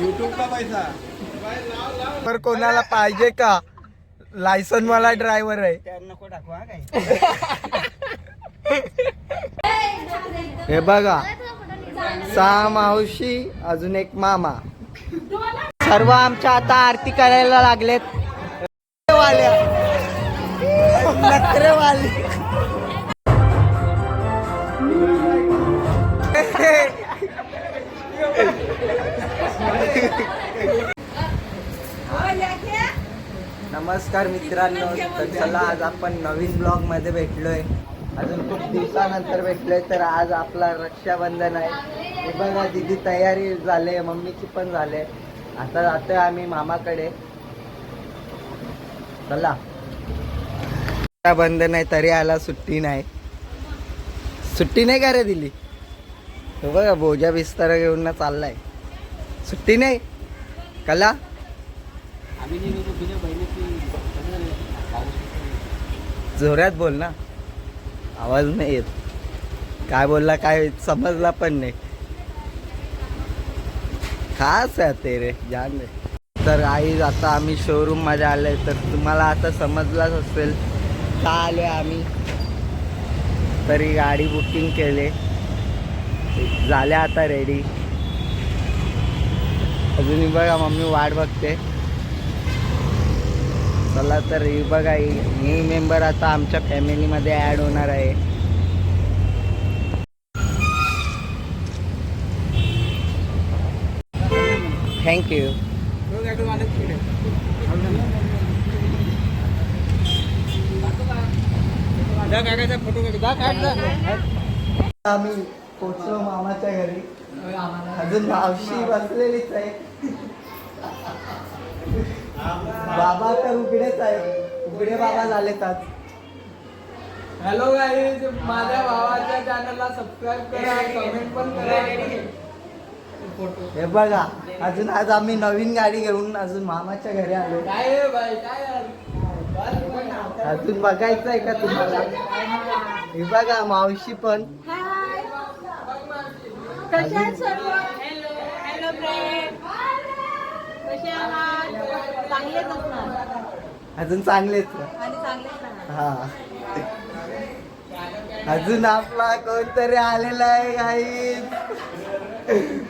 युट्यूबचा पैसा. तर कोणाला पाहिजे का? लायसन मला ड्रायव्हर आहे. नको टाकू हा काय हे बघा. सहा मावशी अजून एक मामा. सर्व आमच्या आता आरती करायला लागलेत. नखरेवाली. नमस्कार मित्रांनो. तर चला आज आपण नवीन ब्लॉगमध्ये भेटलोय. अजून खूप दिवसानंतर भेटलोय तर आज आपला रक्षाबंधन आहे. हे बघा दिदी तयारी झाले मम्मीची पण झाले आता जातोय आम्ही मामाकडे. चला. रक्षाबंधन आहे तरी आला सुट्टी नाही. सुट्टी नाही का रे दिली तो बघा भोजा बिस्तारा घेऊन ना चाललाय. सुट्टी नाही? कला? जोरात बोल ना. आवाज नाही येत. काय बोलला काय समजला पण नाही. खास आहे ते रे जान रे. तर आई आता आम्ही शोरूममध्ये आलोय तर तुम्हाला आता समजलाच असेल. का आलोय आम्ही? तरी गाडी बुकिंग केले. झाल्या आता रेडी अजूनही बघा मम्मी वाट बघते. चला तर ही बघा न्यू मेंबर आता आमच्या फॅमिलीमध्ये ॲड होणार आहे. थँक्यू आम्ही पोचलो मामाच्या घरी. अजून मावशी बसलेलीच आहे. बाबा तर उघडेच आहे उघडे बाबा झालेत आज. हॅलो गाईज माझ्या भावाच्या चॅनलला सबस्क्राईब करा कमेंट पण करा. हे बघा अजून आज आम्ही नवीन गाडी घेऊन अजून मामाच्या घरी आलो. काय बाई काय? अजून बघायचं आहे का तुम्हाला? हे बघा मावशी पण. कशा आहेत सर्व? हॅलो हॅलो अजून चांगलेच. हा. अजून आपला कोणतरी आलेला आहे काही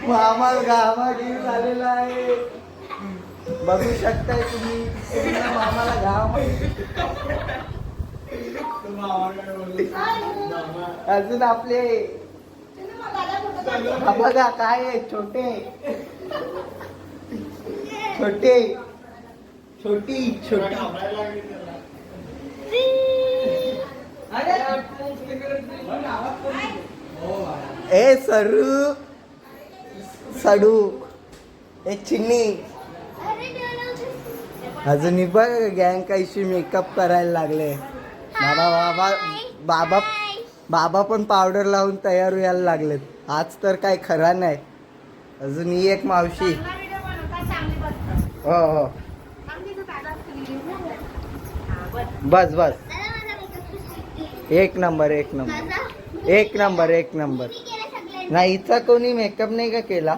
मामा गामा घेऊन आलेला आहे. बघू शकताय तुम्ही. मामाला गाव अजून आपले बघा काय आहे छोटे. छोटे छोटी छोटी. ए सरू. सडू. ए चिन्नी. अजूनही बघ गँग काहीशी मेकअप करायला लागले. बाबा बाबा बाबा बाबा पण पावडर लावून तयार व्हायला लागलेत. आज तर काय खरा नाही. अजून ही एक मावशी. हो हो. बस बस. एक नंबर एक नंबर. एक नंबर एक नंबर. नाही हिचा कोणी मेकअप नाही का केला?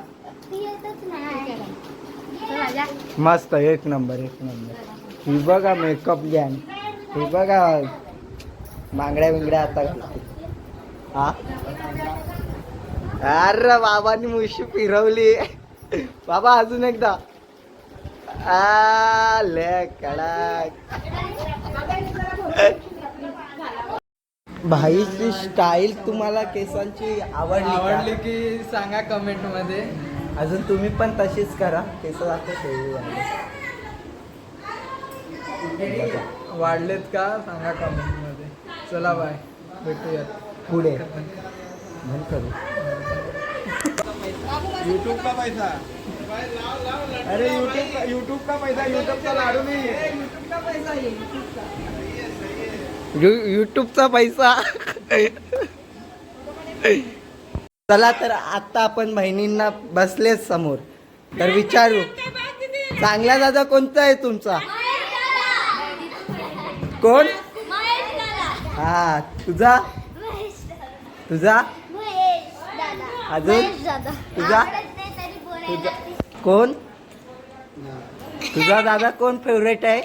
मस्त एक नंबर एक नंबर. ही बघा मेकअप गॅन ही बघा. बांगड्या बिंगड्या आता घालते. हा? अरे बाबांनी मुशी फिरवली. बाबा अजून एकदा. भाईची स्टाईल तुम्हाला केसांची आवडली? आवडली की सांगा कमेंटमध्ये. अजून तुम्ही पण तशीच करा. केस आता वाढलेत का? सांगा कमेंटमध्ये. चला बाय. भेटूयात. पुढे. करू. युट्यूबचा पैसा. अरे युट्यूब युट्यूबचा पैसा युट्यूबचा लाडू नाही यू युट्यूबचा पैसा. चला तर आता आपण बहिणींना बसलेच समोर. तर विचारू. चांगला दादा कोणता आहे तुमचा? कोण? हा तुझा? तुझा? अजून? तुझा? तुझा? कोण? तुझा दादा कोण फेवरेट आहे?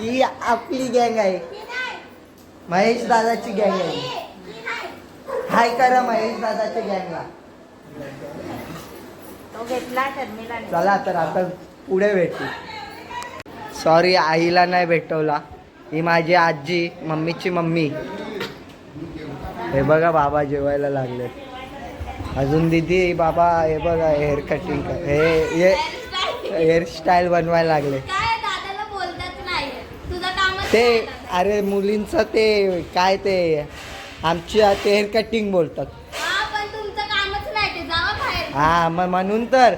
ही आपली गँग आहे. महेश दादाची गँग आहे. हाय करा महेश दादाच्या गँगला चला तर आता पुढे भेटू. सॉरी आईला नाही भेटवला. ही माझी आजी मम्मीची मम्मी. हे बघा बाबा जेवायला लागले अजून दिदी बाबा हे बघा हेअर कटिंग हे हेअरस्टाईल बनवायला लागले. काय दादाला बोलतात नाही. तुझं कामच ते. अरे मुलींचं ते काय ते आमची ते हेअर कटिंग बोलतात. हा पण तुमचं कामच नाही ते जावा बाहेर. हा मग म्हणून तर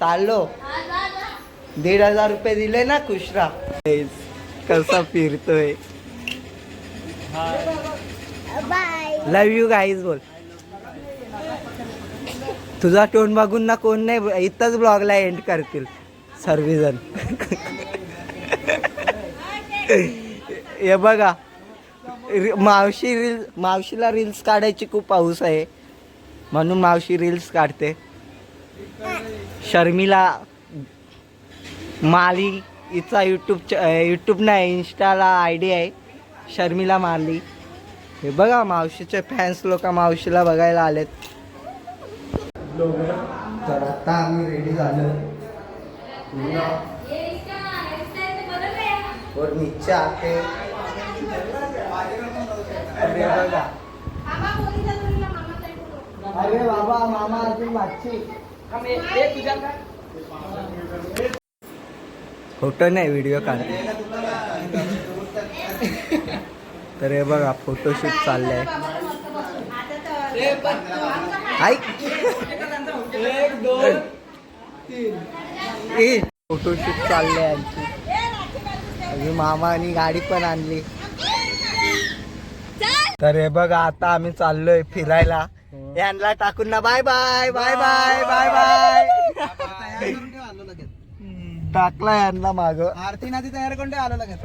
चाललो. हा, जा, जा. दीड हजार रुपये दिले ना कुशरा कसा फिरतोय. लव यू गाईज बोल. तुझा टोन बघून ना कोण नाही इथंच ब्लॉगला एंड करतील. सर्वजण. हे बघा. रि- मावशी रील मावशीला रील्स काढायची खूप पाऊस आहे. म्हणून मावशी रील्स काढते. शर्मिला माली हिचा यूट्यूब यूट्यूब नाही इंस्टाला आय डी आहे. शर्मिला माली. हे बघा मावशीचे फॅन्स लोक मावशीला बघायला आलेत. तर आता आम्ही रेडी झालो. और आते अरे बघा. अरे बाबा मामा अजून फोटो नाही व्हिडिओ काढते तर हे बघा फोटोशूट चाललंय. ऐक. ए फोटोशूट चाललंय यांची अजून मामानी गाडी पण आणली. तर हे बघा आता आम्ही चाललोय फिरायला. यांना टाकून ना bye bye bye bye bye bye. टाकला यांना माग. आरती नाती तयार कोणते आलो लगेच.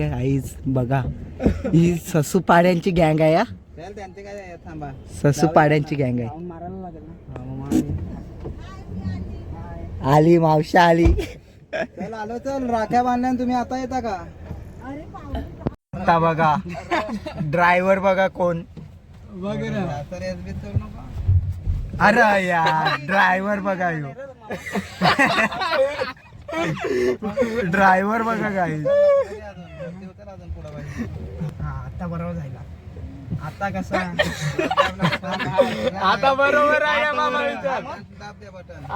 आईच बघा. ही ससू पाड्यांची गँग आहे चल त्यांचे काय थांबा. ससू पाड्यांची गँग आहे. मारायला लागेल आली. मावशी आली. चल आलो चल. राख्या बांधल्या तुम्ही आता येता का? आता बघा. ड्रायव्हर बघा कोण. तर एसबी चल नको. अरे यार ड्रायव्हर बघा यो. ड्रायव्हर बघा काही आता बरोबर झाला. आता कसा? आता बरोबर आहे मामा विचार.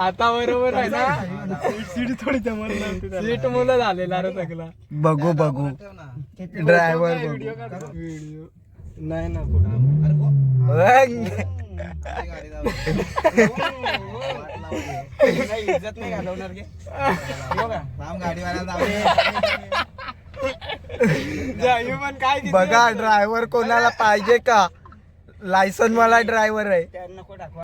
आता बरोबर आहे ना? सीट थोडी सीट मुलं झालेला रे सगळा. बघू बघू. ड्रायव्हर बघू. व्हिडिओ नाही ना इज्जत नाही घालवणार बघा ड्रायव्हर कोणाला पाहिजे का? लायसन वाला ड्रायव्हर आहे. त्यांना नको टाकवा.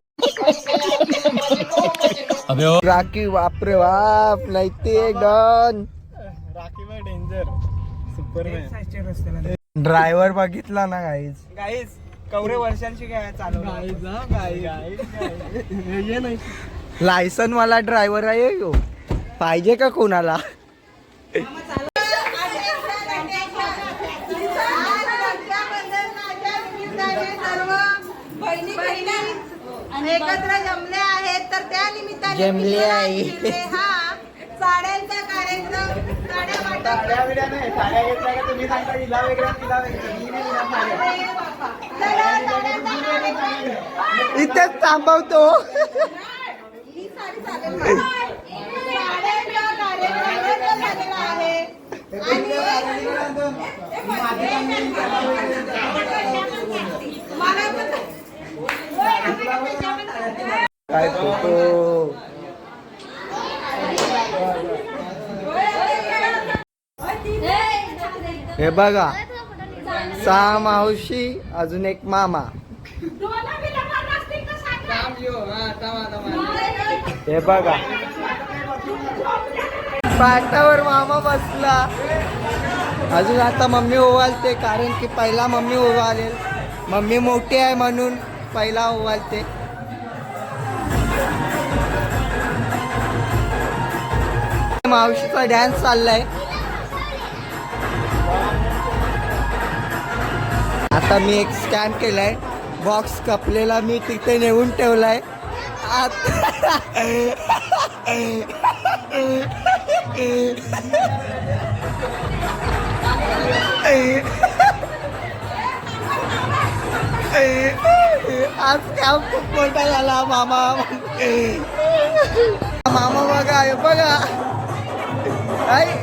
राखी बापरे बाप नाही ते डन. राखी डेंजर रस्त्याला. ड्रायव्हर बघितला ना काहीच गाईस कवरे वर्षांची काय चालू लायसन वाला ड्रायव्हर आहे यो. पाहिजे का कोणाला? बहिणी बहिणी एकत्र जमल्या आहेत तर त्या निमित्ताने जमल्या आहे. हा साड्यांचा कार्यक्रम. साड्या वाटप साड्या बिड्या नाही साड्या घेतल्या का तुम्ही सांगता हिला वेगळ्या तिला वेगळ्या मी नाही घेणार साड्या. अरे बापा. चला, साड्यांचा कार्यक्रम. इथेच थांबवतो. ही साडी चालेल का? साड्यांचा कार्यक्रम रद्द झालेला आहे आणि मला पण काय फोटो हे बघा. सहा मावशी अजून एक मामा. हे बघा. पाटावर मामा बसला. अजून आता मम्मी ओवालते कारण की पहिला मम्मी ओवालेल मम्मी मोठी आहे म्हणून पहिला ओवालते मावशीचा डॅन्स चाललाय. आता मी एक स्कॅन केलाय. बॉक्स कपलेला मी तिथे नेऊन ठेवलाय. आज काम खूप मोठा झाला मामा. मामा बघा बघा. अरे.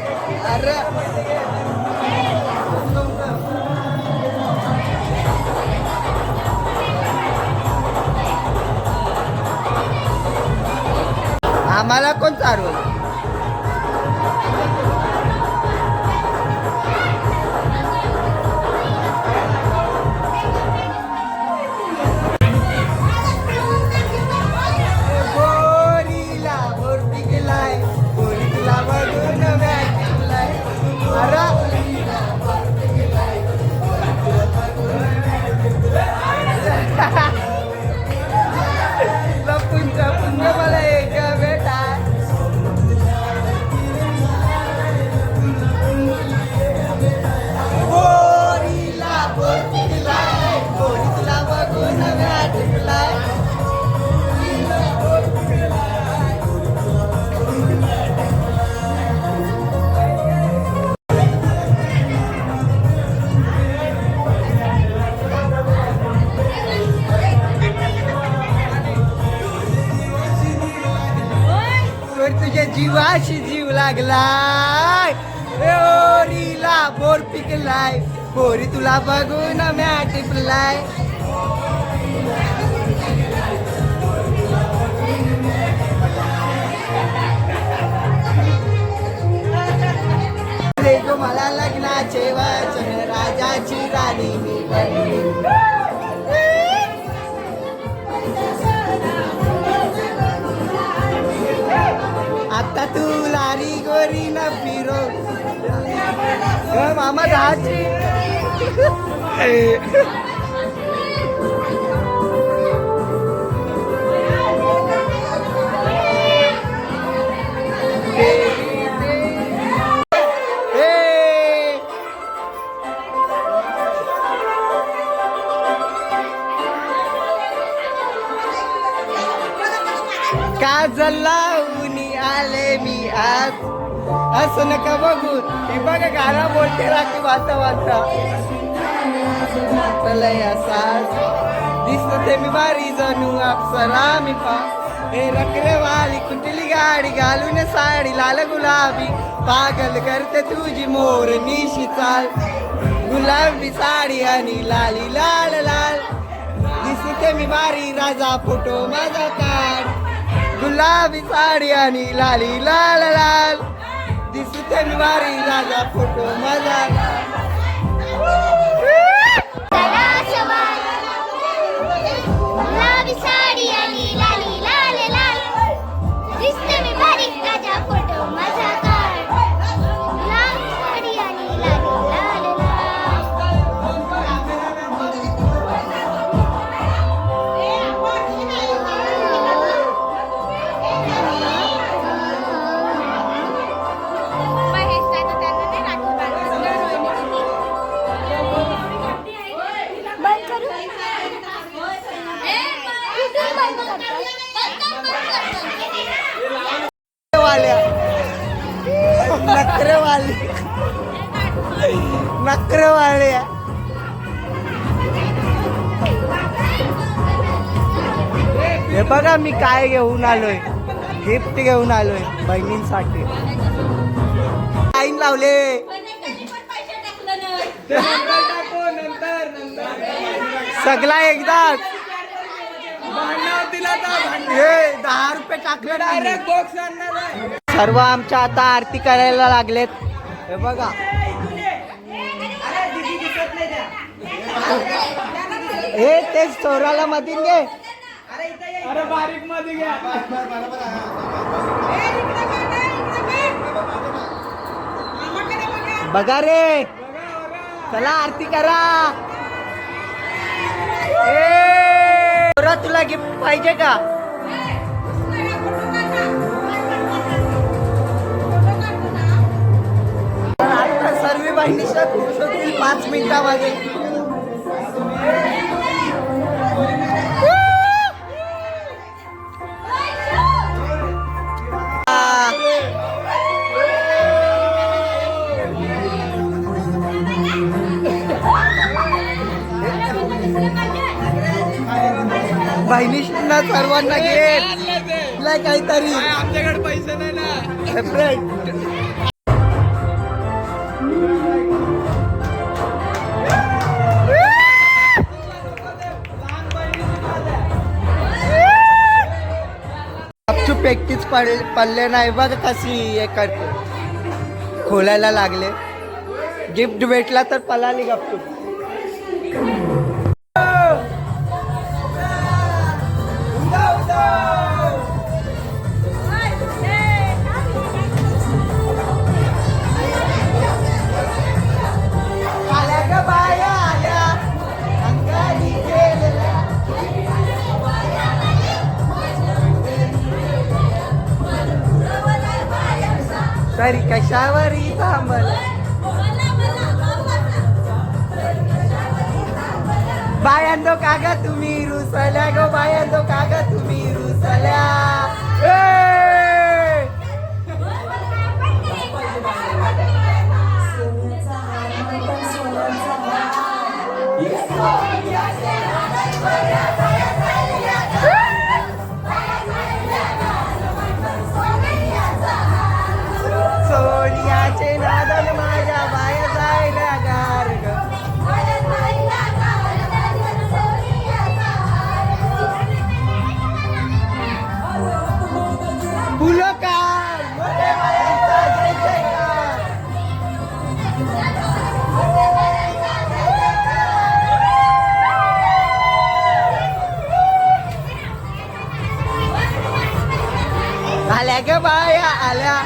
आम्हाला कोण चालवल जीवाशी जीव लागलाय. ओरीला बोर पिकलाय. पोरी तुला बघून म्या टिपलाय मला लग्नाचे वचन राजाची राणी मी बनली. आता तू लारी गोरी न फिरो ग मामा दहाची ए, काजल लावून आले मी आज. असं नका बघू ही बघा गाणं बोलते राखी वाचा वाचा चलय असाच दिसते मी बारी जणू अप्सरा मी पा. हे रकरेवाली कुठली गाडी घालून साडी लाल गुलाबी. पागल करते तुझी मोर निशी चाल. गुलाबी साडी आणि लाली लाल लाल. दिसते मी बारी राजा फोटो माझा काढ. गुलाबी साडी आणि लाली लाल लाल. दिसते मी राजा फोटो मजा काय घेऊन आलोय? गिफ्ट घेऊन आलोय बहिणींसाठी. लाईन लावले. सगळा एकदाच. हे दहा रुपये टाकले डायरेक्ट सर्व आमच्या आता आरती करायला लागलेत. हे बघा. हे तेच चोराला मधीन घे. अरे बारीकमध्ये घ्या बघा रे चला आरती करा ए पोरा, तुला गिफ्ट पाहिजे का आता सर्व बहिणीच्या खुश होतील पाच मिनिटामध्ये बहिणींना सर्वांना घे तुला काहीतरी. आमच्याकडे पैसे नाही ना. सेपरेट गपचूप एकटीच पड पडले नाही बघ कशी हे करते. खोलायला लागले. गिफ्ट भेटला तर पळाली गपचूप. तरी कशावरी थांबल बायांदो कागा तुम्ही रुसल्या गो बायांदो कागा तुम्ही रुसल्या. आल्या ग बाया आल्या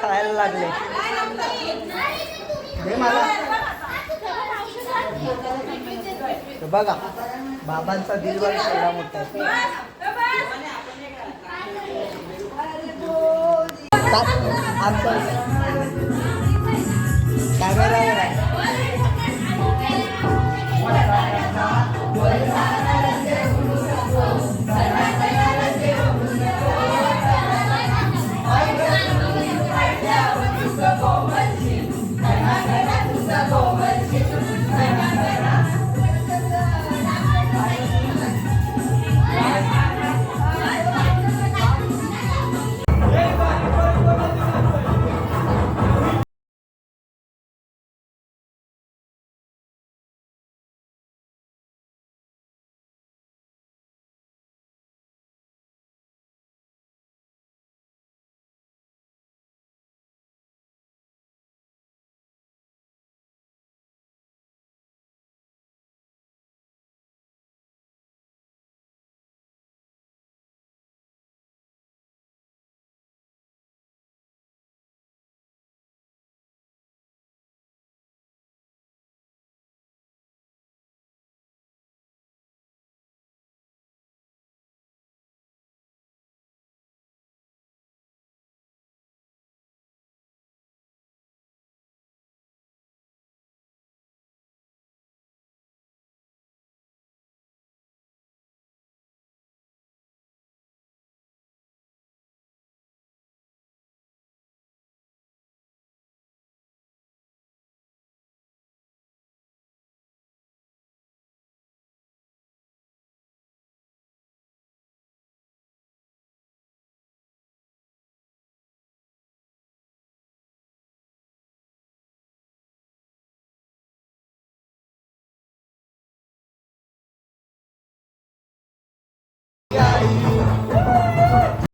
खायला लागले. हे मला. बघा बाबांचा दिलवर एवढा मोठा आहे. आमचा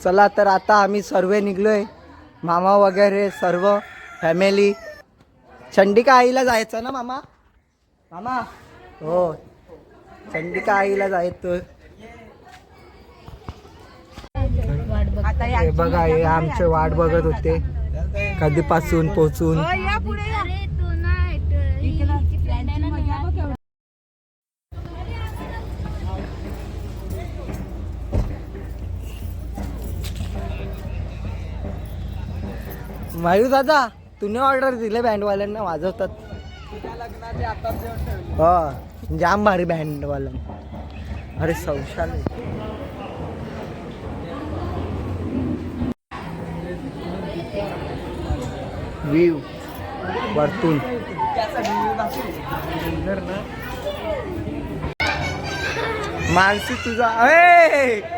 चला तर आता आम्ही सर्व निघलोय. मामा वगैरे सर्व फॅमिली चंडिका आईला जायचं ना मामा? मामा? हो. चंडिका आईला जायचं. हे बघा हे आमचे वाट बघत होते. कधीपासून पोचून. मायूर दादा तुम्ही ऑर्डर दिले बँडवाल्यांना वाजवतात. हो जाम भारी बँडवाला अरे सौशाल व्ह्यू वरतून. मानसी तुझा अरे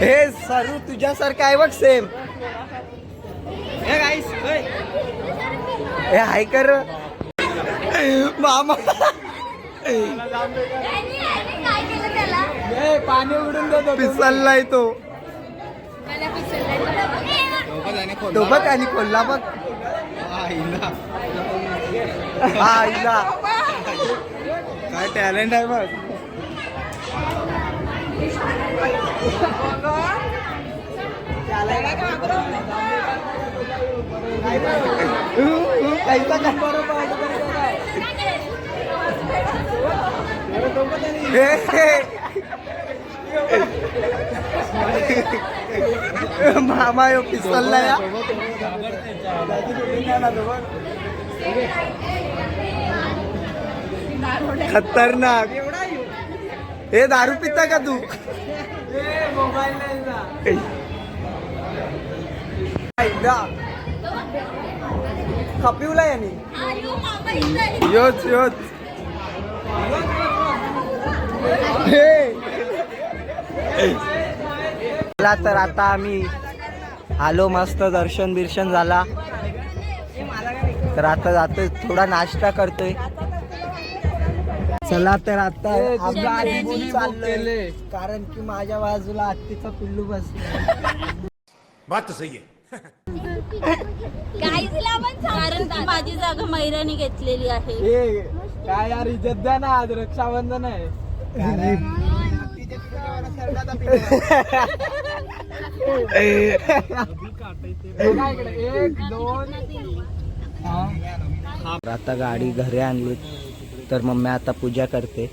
हे सर्व तुझ्यासारखं आहे बघ सेम हे हाय. कर. मामा. काय केलं त्याला? पाणी उडून देतो पिसललाय तो. तो बघ. आणि खोलला बघ. हा आईला. काय टॅलेंट आहे बघ. मामा यो पिसलला या खतरनाक. हे दारू पिता का तू? खपिवला यांनी. योच योच चला तर आता आम्ही आलो मस्त दर्शन बिर्शन झाला. तर आता जातोय थोडा नाश्ता करतोय. चला तर आता आम्ही आधी बोलून चाललोय. कारण की माझ्या बाजूला हत्तीचा पिल्लू बसला बात सही है कारण की माझी जागा मैराने घेतलेली आहे. काय यार इज्जत द्या ना आज. रक्षाबंधन आहे. एक दोन. तर आता गाडी घरी आणली. तर मम्मी आता पूजा करते.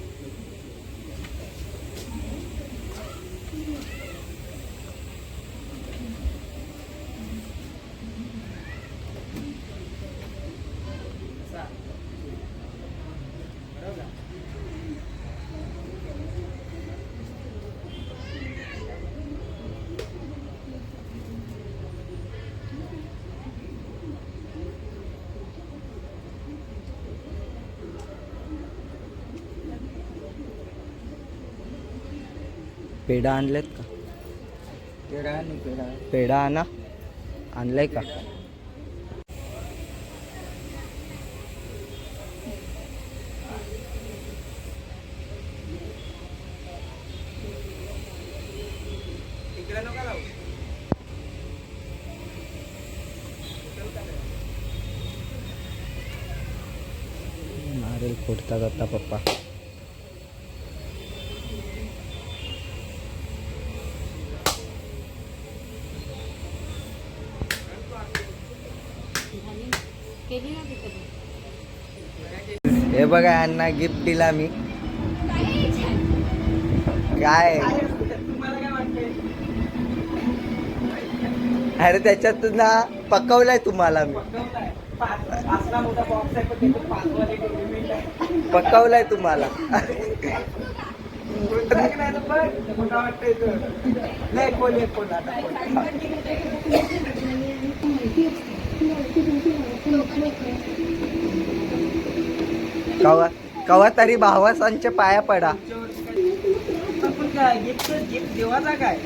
पेढा आणलेत का? पेढा आणा आणलाय का? नारळ फोडतात आता पप्पा हे बघा यांना गिफ्ट दिला मी. काय? अरे त्याच्यातून ना पकवलाय तुम्हाला मी. असला तुम्हाला. कवा कवा तरी भावासांच्या पाया पडा. देवाचा काय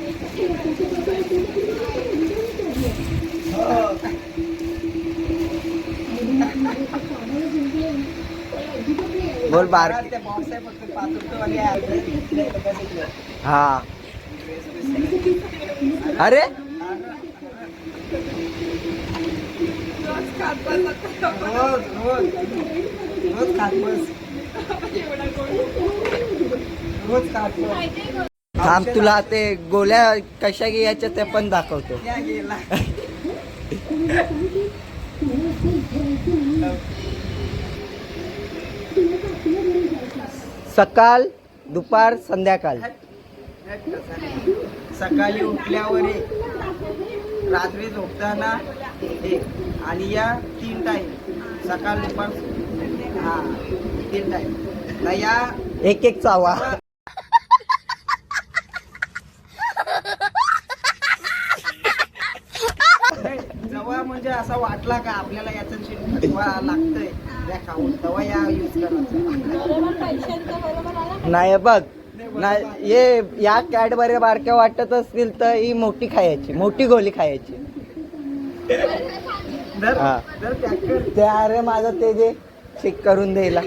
बोल बार हा. अरे? रोज रोज रोज खात बस रोज खात बस थांब तुला ते गोल्या कशा घ्यायच्या ते पण दाखवतो. सकाळ दुपार संध्याकाळ. सकाळी उठल्यावर एक रात्री झोपताना एक आणि या तीन टाइम सकाळ दुपार हा तीन टाइम ना या. एक एक चावा. जेव्हा म्हणजे असा वाटला का आपल्याला याचं लागतंय. त्या खाऊन. तेव्हा या यूज करायचा नाही बघ. नाही ये या कॅडबऱ्या बारक्या वाटत असतील तर ही मोठी खायची. मोठी गोली खायची. हा. अरे माझं ते जे चेक करून द्यायला.